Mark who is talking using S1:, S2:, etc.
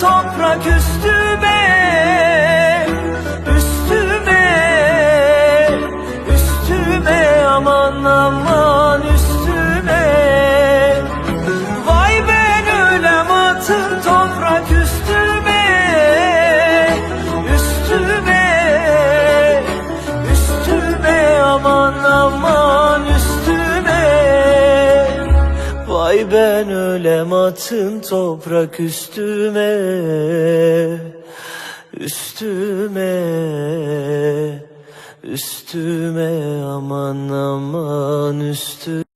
S1: toprak üstüme Üstüme Üstüme aman aman üstüme. Vay ben ölem atın toprak Üstüme Vay ben ölem atın toprak üstüme Üstüme Üstüme aman aman üstüme